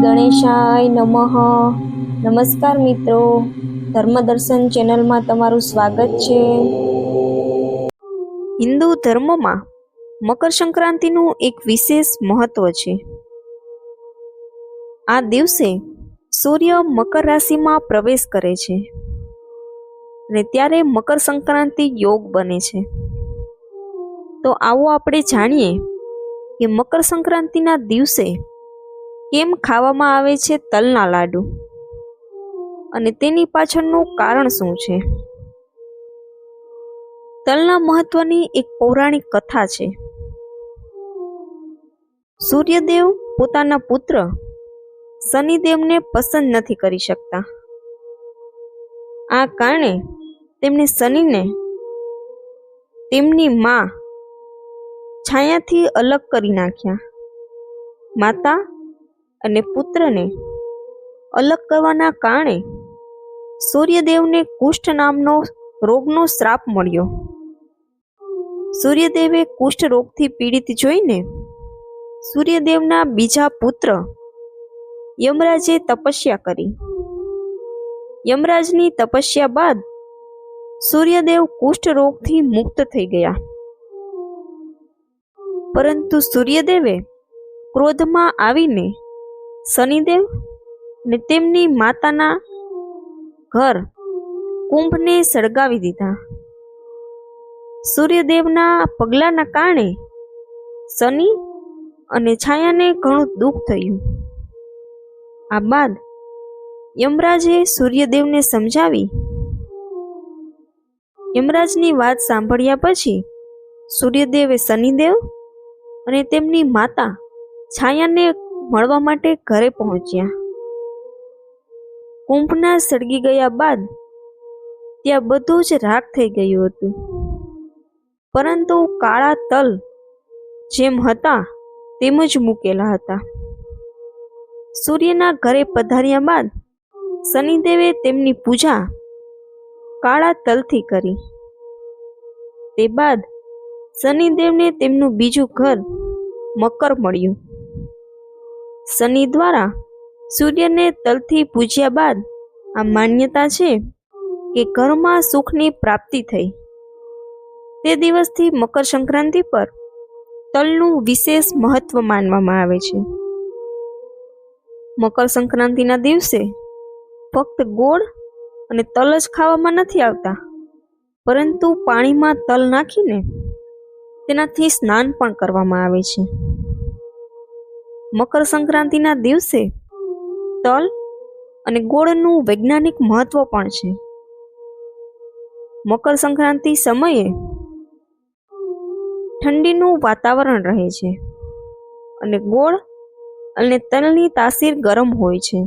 ગણેશાય નમઃ. નમસ્કાર મિત્રો. ધર્મદર્શન ચેનલમાં તમારું સ્વાગત છે. હિન્દુ ધર્મમાં મકર સંક્રાંતિનું એક વિશેષ મહત્વ છે. આ દિવસે સૂર્ય મકર રાશિમાં પ્રવેશ કરે છે અને ત્યારે મકર સંક્રાંતિ યોગ બને છે. તો આવો આપણે જાણીએ કે મકર સંક્રાંતિના દિવસે કેમ ખાવામાં આવે છે તલના લાડુ. અને તેની પાછળનું કારણ શું છે? તલના મહત્વની એક પૌરાણિક કથા છે. સૂર્યદેવ પોતાના પુત્ર શનિદેવને પસંદ નથી કરી શકતા. આ કારણે તેમણે શનિને તેમની માં છાયાથી અલગ કરી નાખ્યા. માતા અને પુત્રને અલગ કરવાના કારણે સૂર્યદેવને કુષ્ઠ નામનો રોગનો શ્રાપ મળ્યો. સૂર્યદેવે કુષ્ઠ રોગથી પીડિત જોઈને સૂર્યદેવના બીજા પુત્ર યમરાજે તપસ્યા કરી. યમરાજની તપસ્યા બાદ સૂર્યદેવ કુષ્ઠ રોગથી મુક્ત થઈ ગયા. પરંતુ સૂર્યદેવે ક્રોધમાં આવીને શનિદેવ ને તેમની માતાના ઘર કુંભને સળગાવી દીધા. સૂર્યદેવના પગલાંના કારણે શનિ અને છાયાને ઘણું દુઃખ થયું. આ બાદ યમરાજે સૂર્યદેવને સમજાવી યમરાજની વાત સાંભળ્યા પછી સૂર્યદેવે શનિદેવ અને તેમની માતા છાયાને મળવા માટે ઘરે પહોંચ્યા. કુંભના સળગી ગયા બાદ ત્યાં બધું જ રાખ થઈ ગયું હતું. પરંતુ કાળા તલ જેમ હતા તેમ જ મૂકેલા હતા. સૂર્યના ઘરે પધાર્યા બાદ શનિદેવે તેમની પૂજા કાળા તલથી કરી. તે બાદ શનિદેવને તેમનું બીજું ઘર મકર મળ્યું. શનિ દ્વારા સૂર્યને તલથી પૂજ્યા બાદ આ માન્યતા છે કે ઘરમાં સુખની પ્રાપ્તિ થઈ. તે દિવસથી મકર સંક્રાંતિ પર તલનું વિશેષ મહત્વ માનવામાં આવે છે. મકર સંક્રાંતિના દિવસે ફક્ત ગોળ અને તલ જ ખાવામાં નથી આવતા, પરંતુ પાણીમાં તલ નાખીને તેનાથી સ્નાન પણ કરવામાં આવે છે. મકર સંક્રાંતિના દિવસે તલ અને ગોળનું વૈજ્ઞાનિક મહત્વ પણ છે. મકર સંક્રાંતિ સમયે ઠંડીનું વાતાવરણ રહે છે અને ગોળ અને તલની તાસીર ગરમ હોય છે.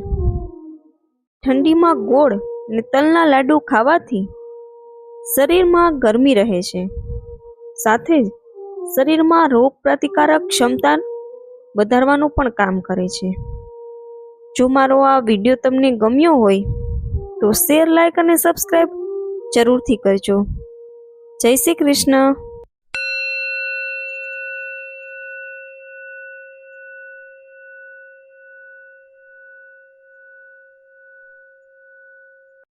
ઠંડીમાં ગોળ અને તલના લાડુ ખાવાથી શરીરમાં ગરમી રહે છે. સાથે જ શરીરમાં રોગ પ્રતિકારક ક્ષમતા વધારવાનું પણ કામ કરે છે. જો મારો આ વીડિયો તમને ગમ્યો હોય, તો શેર લાઈક અને સબસ્ક્રાઈબ જરૂરથી કરજો. જય શ્રી કૃષ્ણ.